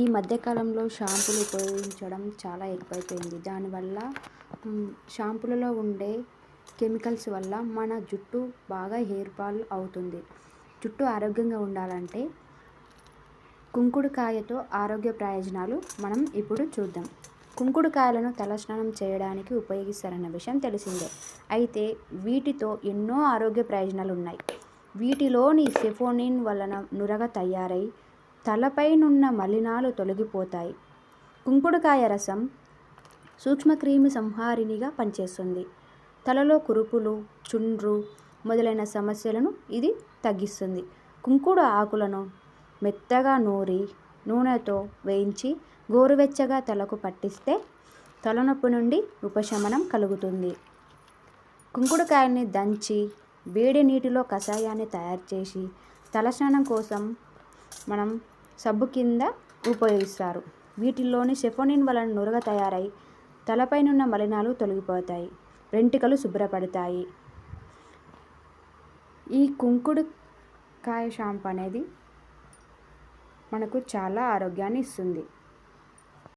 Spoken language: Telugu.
ఈ మధ్యకాలంలో షాంపూలు ఉపయోగించడం చాలా ఎక్కువైపోయింది. దానివల్ల షాంపూలలో ఉండే కెమికల్స్ వల్ల మన జుట్టు బాగా హెయిర్ ఫాల్ అవుతుంది. జుట్టు ఆరోగ్యంగా ఉండాలంటే కుంకుడుకాయతో ఆరోగ్య ప్రయోజనాలు మనం ఇప్పుడు చూద్దాం. కుంకుడుకాయలను తలస్నానం చేయడానికి ఉపయోగిస్తారన్న విషయం తెలిసిందే. అయితే వీటితో ఎన్నో ఆరోగ్య ప్రయోజనాలు ఉన్నాయి వీటిలోని సెఫోనిన్ వలన నురగ తయారై తలపైనున్న మలినాలు తొలగిపోతాయి. కుంకుడుకాయ రసం సూక్ష్మక్రిమి సంహారిణిగా పనిచేస్తుంది. తలలో కురుపులు చుండ్రు మొదలైన సమస్యలను ఇది తగ్గిస్తుంది. కుంకుడు ఆకులను మెత్తగా నూరి నూనెతో వేయించి గోరువెచ్చగా తలకు పట్టిస్తే తలనొప్పి నుండి ఉపశమనం కలుగుతుంది. కుంకుడుకాయని దంచి వేడి నీటిలో కషాయాన్ని తయారు చేసి తలస్నానం కోసం మనం సబ్బు కింద ఉపయోగిస్తారు. వీటిల్లోని సెఫోనిన్ వలన నురగ తయారై తలపైనున్న మలినాలు తొలగిపోతాయి. వెంట్రుకలు శుభ్రపడతాయి. ఈ కుంకుడు కాయ షాంపూ అనేది మనకు చాలా ఆరోగ్యాన్ని ఇస్తుంది.